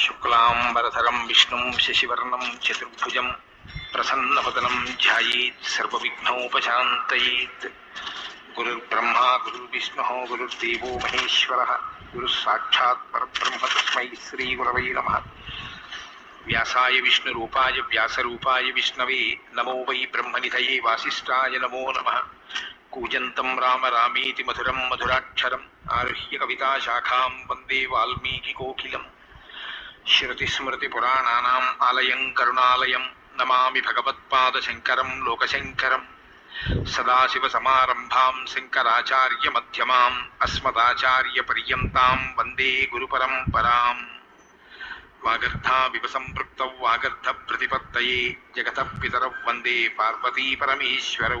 शुक्लाम्बरधरं, विष्णु, शशिवर्ण, चतुर्भुज प्रसन्नपदनं ध्यायेत् ध्यानोपात गुरुर्ब्रह्मा, गुरुर्विष्णुः, गुरुर्देव महेश्वर गुरुः तस्म श्रीगुरव नम। व्यासाय विष्णु व्यासरूपाय विष्णवे, नमो वै ब्रह्म निध वासीय नमो नम। कूजन्तं राम रामेति मधुराक्षर मधुराक्षरम् कविता शाखा वंदे वाल्मीकिकोकिलम् శృతిస్మృతిపురాణానాం ఆలయం కరుణాలయం నమామి భగవత్పాదశంకరం లోకశంకరం సదాశివసమారంభాం శంకరాచార్యమధ్యమాం అస్మదాచార్యపర్యంతాం వందే గురుపరంపరాం. సంపృక్త వాగర్ధ ప్రతిపత్తయే జగత పితరౌ వందే పార్వతీపరమేశ్వరౌ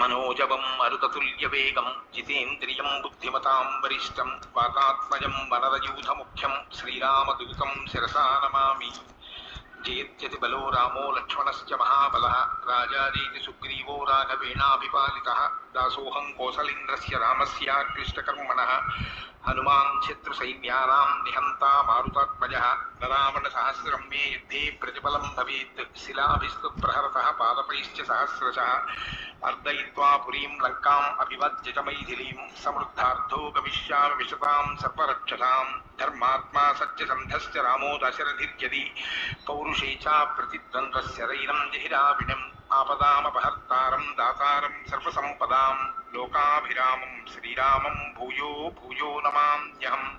మనోజవం మరుతతుల్యవేగం జితేంద్రియం బుద్ధిమతాం వరిష్టం వాతాత్మజం వనరయూధముఖ్యం శ్రీరామదూతం శిరసా నమామి. జయత్యతి బలో రామో లక్ష్మణశ్చ మహాబల రాజాదేతి సుగ్రీవో రాఘవేణాభిపాలిత దాసోహం కోసలేంద్రస్య రామస్యాక్లిష్టకర్మణ హనుమాన్ శత్రుసైన్యానాం నిహంతా మారుతాత్మజ మారుతాత్మజः నరావణసహస్రం మే యుద్ధే ప్రతిఫలం భవేత్ శిలాభిస్తు ప్రహరత పాదపైశ్చ సహస్రశ. अर्दयित्वा पुरीं लङ्काम् अभिवद्यजमैथिलीं समृद्धार्थो गमिष्यामि विशतां सर्वरक्षसां धर्मात्मा सत्यसन्धस्य रामो दशरथि पौरुषे चा प्रतिद्वन्द्वस्य रैनं जहिराविणम्। आपदामपहर्तारं दातारं सर्वसम्पदां लोकाभिरामं श्रीरामं भूयो भूयो नमाम्यहम्।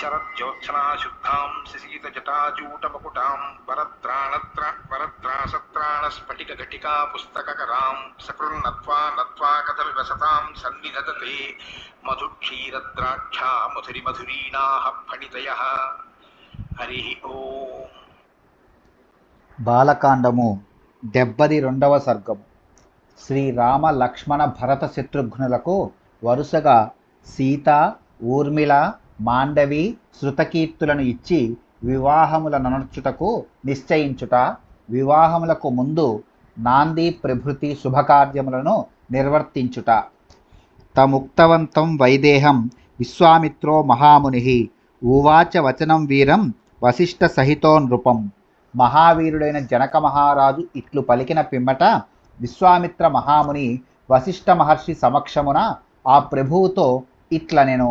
భూయో నమామ్యహం శరజ్యోత్సనాశుద్ధాం శశీతజటాజూటమకుటాం వరద్రాణత్ర వరద్రాసత్రాణస్ఫటికఘటికా పుస్తకకరాం సకృన్నత్వా నత్వా కథమి వసతాం సన్నిధతతే మధుక్షీరద్రాక్షా మధురి మధురీణాః ఫణితయః హరి ఓం బాలకాండము డెబ్బది రెండవ సర్గము శ్రీరామ లక్ష్మణ భరత శత్రుఘ్నులకు వరుసగా సీత ఊర్మిళ మాండవి శృతకీర్తులను ఇచ్చి వివాహముల ననర్చుటకు నిశ్చయించుట వివాహములకు ముందు నాంది ప్రభృతి శుభకార్యములను నిర్వర్తించుట. తముక్తవంతం వైదేహం విశ్వామిత్రో మహాముని ఉవాచ వచనం వీరం వశిష్ఠ సహితో నృపం. మహావీరుడైన జనక మహారాజు ఇట్లు పలికిన పిమ్మట విశ్వామిత్ర మహాముని వశిష్ఠ మహర్షి సమక్షమున ఆ ప్రభువుతో ఇట్ల నేను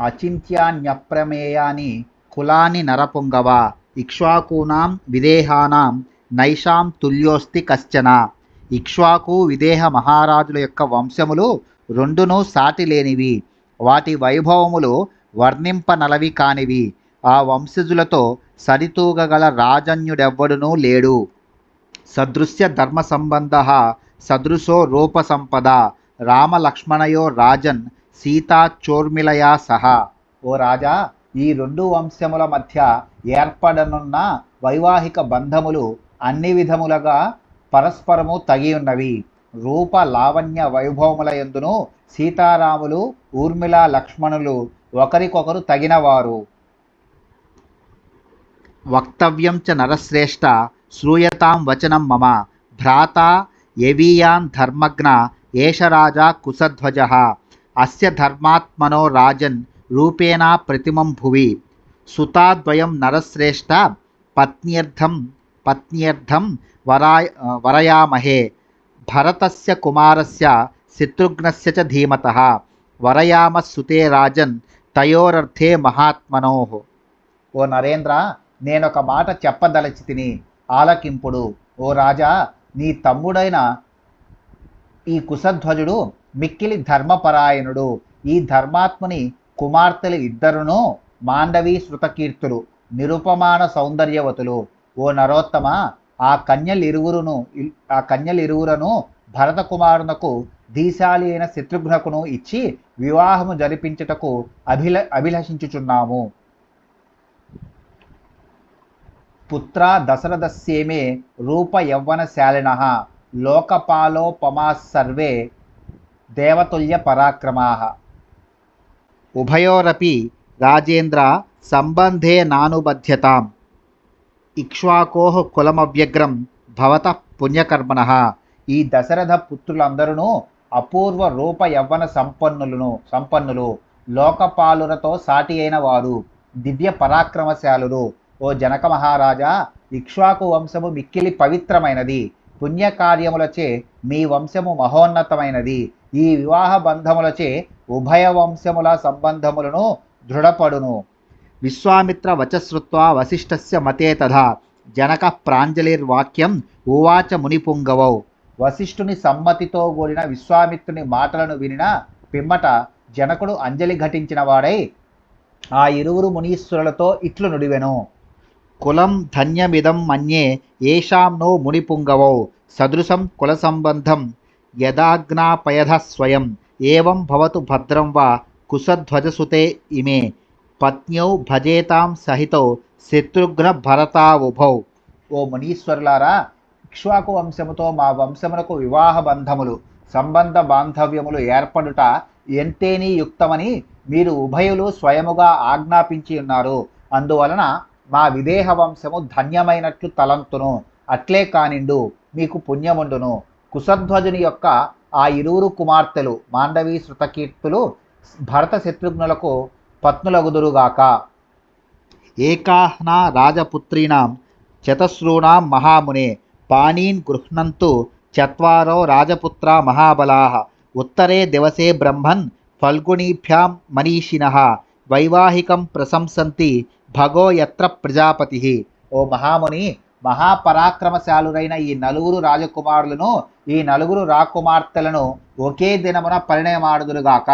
అచింత్యాన్యప్రమేయాని కులాని నరపుంగవ ఇక్ష్వాకూనాం విదేహానాం నైషాం తుల్యోస్తి కశ్చన. ఇక్ష్వాకు విదేహ మహారాజుల యొక్క వంశములు రెండును సాటి లేనివి వాటి వైభవములు వర్ణింపనలవి కానివి. ఆ వంశజులతో సరితూగగల రాజన్యుడెవ్వడునూ లేడు. సదృశ్య ధర్మ సంబంధ సదృశో రూప సంపద రామలక్ష్మణయో రాజన్. సీతా చోర్మిలయా సహా. ఓ రాజా ఈ రెండు వంశముల మధ్య ఏర్పడనున్న వైవాహిక బంధములు అన్ని విధములుగా పరస్పరము తగి ఉన్నవి. రూప లావణ్య వైభవముల ఎందును సీతారాములు ఊర్మిళ లక్ష్మణులు ఒకరికొకరు తగినవారు. వక్తవ్యం చ నరశ్రేష్ఠ శ్రూయతాం వచనం మమ. భ్రాత యవీయాన్ ధర్మజ్ఞ ఏషరాజా కుసధ్వజ అస్య ధర్మాత్మనో రాజన్ రూపేణా ప్రతిమం భువి. సుతాద్వయం నరశ్రేష్ఠ పత్న్యర్థం పత్న్యర్థం వరాయ వరయామహే. భరతస్య కుమారస్య శత్రుఘ్నస్య చ వరయామసుతే రాజన్ తయోరర్థే మహాత్మనో. ఓ నరేంద్ర నేనొక మాట చెప్పదలచి తిని ఆలకింపుడు. ఓ రాజా నీ తమ్ముడైన ఈ కుశధ్వజుడు మిక్కిలి ధర్మపరాయణుడు. ఈ ధర్మాత్ముని కుమార్తెలు ఇద్దరును మాండవీ శృతకీర్తులు నిరుపమాన సౌందర్యవతులు. ఓ నరోత్తమ ఆ కన్యలిరువురును ఆ కన్యలిరువురను భరత కుమారునకు ధీశాలి అయిన శత్రుఘ్నకును ఇచ్చి వివాహము జరిపించుటకు అభిల అభిలషించుచున్నాము. పుత్ర దశరథస్యేమే రూపయౌవనశాలిన లోకపాలోపమా సర్వే దేవతుల్య పరాక్రమా ఉభయోరపి రాజేంద్ర సంబంధే నానుబధ్యతాం. ఇక్ష్వాకో కులమవ్యగ్రం భవత పుణ్యకర్మణ. ఈ దశరథ పుత్రులందరూ అపూర్వ రూప యవ్వన సంపన్నులను సంపన్నులు లోకపాలులతో సాటి అయిన వారు దివ్య పరాక్రమశాలులు. ఓ జనక మహారాజా ఇక్ష్వాకు వంశము మిక్కిలి పవిత్రమైనది. పుణ్యకార్యములచే మీ వంశము మహోన్నతమైనది. ఈ వివాహ బంధములచే ఉభయ వంశముల సంబంధములను దృఢపడును. విశ్వామిత్ర వచశ్రుత్వ వశిష్ఠస్య మతే తథా. జనక ప్రాంజలిర్వాక్యం ఉవాచ మునిపుంగవౌ. వశిష్ఠుని సమ్మతితో కూడిన విశ్వామిత్రుని మాటలను వినిన పిమ్మట జనకుడు అంజలి ఘటించిన వాడై ఆ ఇరువురు మునీశ్వరులతో ఇట్లు నుడివెను. కులం ధన్యమిదం మన్యే ఏషాం నో మునిపుంగవౌ. సదృశం కుల సంబంధం యదాజ్ఞాపయధ స్వయం ఏవం భవతు భద్రం వా కుశధ్వజసుతే ఇమే. పత్న్యౌ భజేతాం సహితౌ శత్రుఘ్న భరతావుభౌ ఓ మునీశ్వరులారా ఇక్ష్వాకు వంశముతో మా వంశమునకు వివాహ బంధములు సంబంధ బాంధవ్యములు ఏర్పడుట ఎంతేనీ యుక్తమని మీరు ఉభయులు స్వయముగా ఆజ్ఞాపించి ఉన్నారు. అందువలన మా విదేహ వంశము ధన్యమైనట్లు తలంతును. అట్లే కానిండు మీకు పుణ్యముండును. కుశధ్వజుని యొక్క ఆ ఇరువురు కుమార్తెలు మాండవి శృతకీర్తులు భరత శత్రుఘ్నులకు పత్నులగుదురుగాక. ఏకాహ్నా రాజపుత్రీణం చతశ్రూణాం మహామునే పాణీన్ గృహ్ణంతు చత్వారో రాజపుత్రా మహాబలాః ఉత్తరే దివసే బ్రహ్మన్ ఫల్గుణీభ్యాం మనీషిణః వైవాహికం ప్రశంసంతి భగో యత్ర ప్రజాపతి. ఓ మహాముని మహాపరాక్రమశాలురైన ఈ నలుగురు రాజకుమారులను ఈ నలుగురు రాకుమార్తెలను ఒకే దినమున పరిణయమాడుదురుగాక.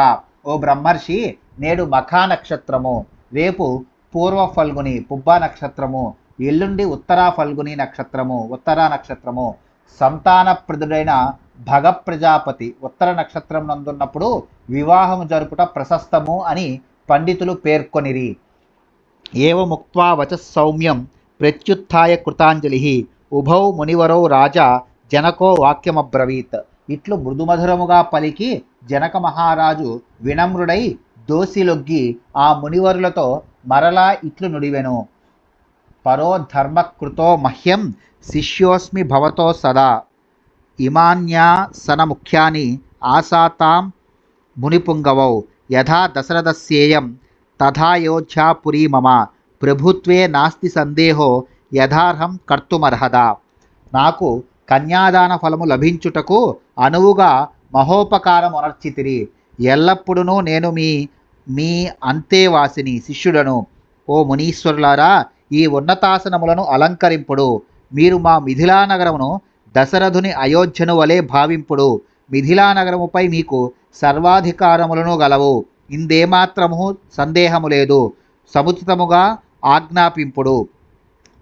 ఓ బ్రహ్మర్షి నేడు మఖా నక్షత్రము రేపు పూర్వ ఫల్గుని పుబ్బ నక్షత్రము ఎల్లుండి ఉత్తరా ఫల్గుని నక్షత్రము ఉత్తరా నక్షత్రము సంతానప్రదుడైన భగ ప్రజాపతి ఉత్తర నక్షత్రం నందున్నప్పుడు వివాహము జరుపుట ప్రశస్తము అని పండితులు పేర్కొనిరి. ఏవముక్త్వా వచ సౌమ్యం ప్రత్యుత్య కృతాంజలి. ఉభౌ మునివరౌ రాజా జనకో వాక్యమబ్రవీత్. ఇట్లు మృదుమధురముగా పలికి జనక మహారాజు వినమ్రుడై దోసిలొగ్గి ఆ మునివరులతో మరలా ఇట్లు నుడివెను. పరో ధర్మకృతో మహ్యం శిష్యోస్మి భవతో సదా. ఇమాన్యాసన ముఖ్యాని ఆసాతాం మునిపుంగవౌ. యథా దశరథస్యేయం తథాయోధ్యాపురీ మమ. ప్రభుత్వే నాస్తి సందేహో యథార్హం కర్తుమర్హదా. నాకు కన్యాదాన ఫలము లభించుటకు అనువుగా మహోపకారం అనర్చితిరి ఎల్లప్పుడూ నేను మీ మీ అంతేవాసిని శిష్యుడను. ఓ మునీశ్వరులారా ఈ ఉన్నతాసనములను అలంకరింపుడు. మీరు మా మిథిలా నగరమును దశరథుని అయోధ్యను వలె భావింపుడు. మిథిలా నగరముపై మీకు సర్వాధికారములను గలవు. ఇందేమాత్రము సందేహము లేదు. సముచితముగా ఆజ్ఞాపింపుడు.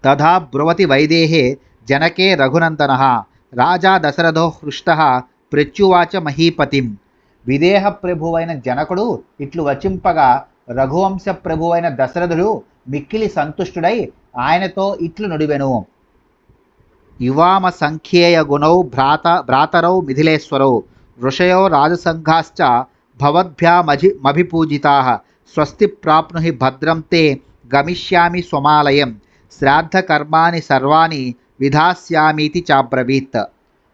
తథా బ్రువతి వైదేహే జనకే రఘునందన. రాజా దశరథో హృష్ట ప్రత్యువాచ మహీపతిం. విదేహ ప్రభువైన జనకుడు ఇట్లు వచింపగా రఘువంశ ప్రభువైన దశరథుడు మిక్కిలి సంతుష్టుడై ఆయనతో ఇట్లు నుడివెను. యువామ సంఖ్యేయ గుణౌ భ్రాత భ్రాతరౌ మిథిలేశ్వరౌ. ఋషయో రాజసంఘాశ్చ భవద్భ్యామభి మభిపూజితా. స్వస్తి ప్రాప్ను భద్రం తే గమిష్యామి స్వమాలయం. శ్రాద్ధకర్మాని సర్వాణి విధాస్యామీతి చాబ్రవీత్.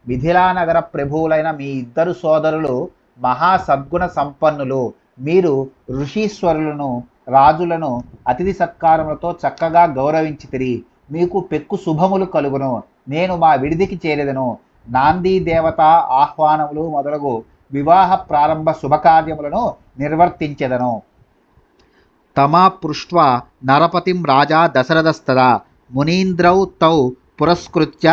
మిథిలానగర ప్రభువులైన మీ ఇద్దరు సోదరులు మహా సద్గుణ సంపన్నులు. మీరు ఋషీశ్వరులను రాజులను అతిథి సత్కారములతో చక్కగా గౌరవించితిరి. మీకు పెక్కు శుభములు కలుగును. నేను మా విడిదికి చేరేదను. నాందీ దేవత ఆహ్వానములు మొదలగు వివాహ ప్రారంభ శుభకార్యములను నిర్వర్తించెదను. తమా పృష్ట్వా నరపతిం రాజా దశరథస్తదా మునీంద్రౌ తౌ పురస్కృత్య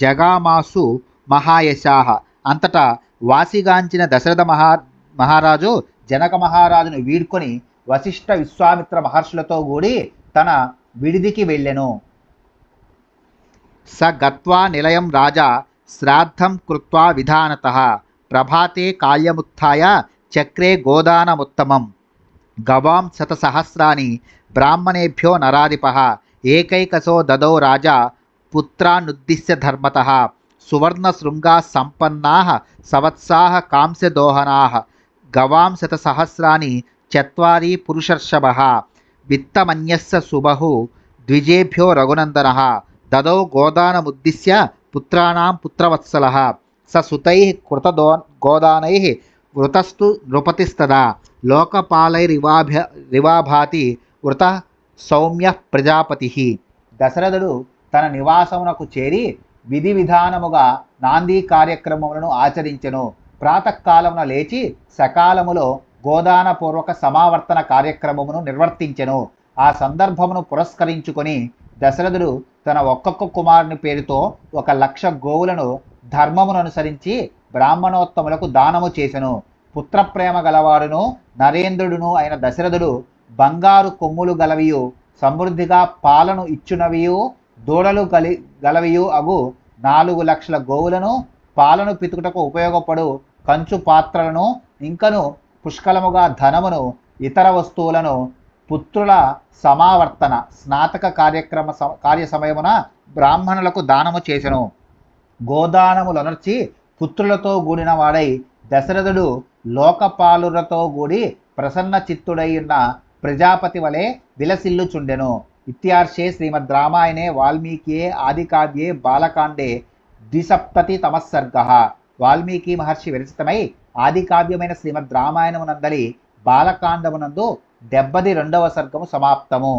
జగామాసు మహాయశాహ అంతటా వాసిగాంచిన దశరథ మహా మహారాజు జనక మహారాజును వీడ్కొని వశిష్ఠ విశ్వామిత్ర మహర్షులతో కూడి తన విడిదికి వెళ్ళెను. స గత్వా నిలయం రాజా శ్రాద్ధం కృత్వా విధానత. ప్రభాతే కాళ్యముత్య చక్రే గోదానముత్తమం. గవాం శతసహస్రాని బ్రాహ్మణేభ్యో నరాధిప ఏకైకసో దదౌ రాజా పుత్రానుద్దిశ్య ధర్మత సువర్ణశృంగా సంపన్నా సవత్సా కాంస్యదోహనా గవాం శతసహస్రాని చత్వారి పురుషర్షభ విత్తమన్యస్య సుబహు ద్విజేభ్యో రఘునందన దదౌ గోదానముద్దిశ్య పుత్రాణం పుత్రవత్సల స సుతై కృతదో గోదానై వృతస్తు నృపతిస్తదా? లోకపాలైరివాభ రివాభాతి వృత సౌమ్య ప్రజాపతి. దశరథుడు తన నివాసమునకు చేరి విధి విధానముగా నాంది కార్యక్రమములను ఆచరించెను. ప్రాతకాలమున లేచి సకాలములో గోదానపూర్వక సమావర్తన కార్యక్రమమును నిర్వర్తించెను. ఆ సందర్భమును పురస్కరించుకొని దశరథుడు తన ఒక్కొక్క కుమారుని పేరుతో ఒక లక్ష గోవులను ధర్మమును అనుసరించి బ్రాహ్మణోత్తములకు దానము చేసెను. పుత్రప్రేమ గలవాడును నరేంద్రుడును అయిన దశరథుడు బంగారు కొమ్ములు గలవియు సమృద్ధిగా పాలను ఇచ్చునవియు దూడలు గలి గలవియు అగు నాలుగు లక్షల గోవులను పాలను పితుకుటకు ఉపయోగపడు కంచు పాత్రలను ఇంకను పుష్కలముగా ధనమును ఇతర వస్తువులను పుత్రుల సమావర్తన స్నాతక కార్యక్రమ స- కార్య సమయమున బ్రాహ్మణులకు దానము చేసెను. గోదానములనర్చి పుత్రులతో కూడిన వాడై దశరథుడు లోకపాలురతో కూడి ప్రసన్న చిత్తుడై ఉన్న ప్రజాపతి వలె విలసిల్లుచుండెను. ఇత్యార్షే శ్రీమద్ రామాయణే వాల్మీకియే ఆదికావ్యే బాలకాండే ద్విసప్తతి తమస్సర్గ వాల్మీకి మహర్షి విరచితమై ఆదికావ్యమైన శ్రీమద్ రామాయణమునందలి బాలకాండమునందు డెబ్బది రెండవ సర్గము సమాప్తము.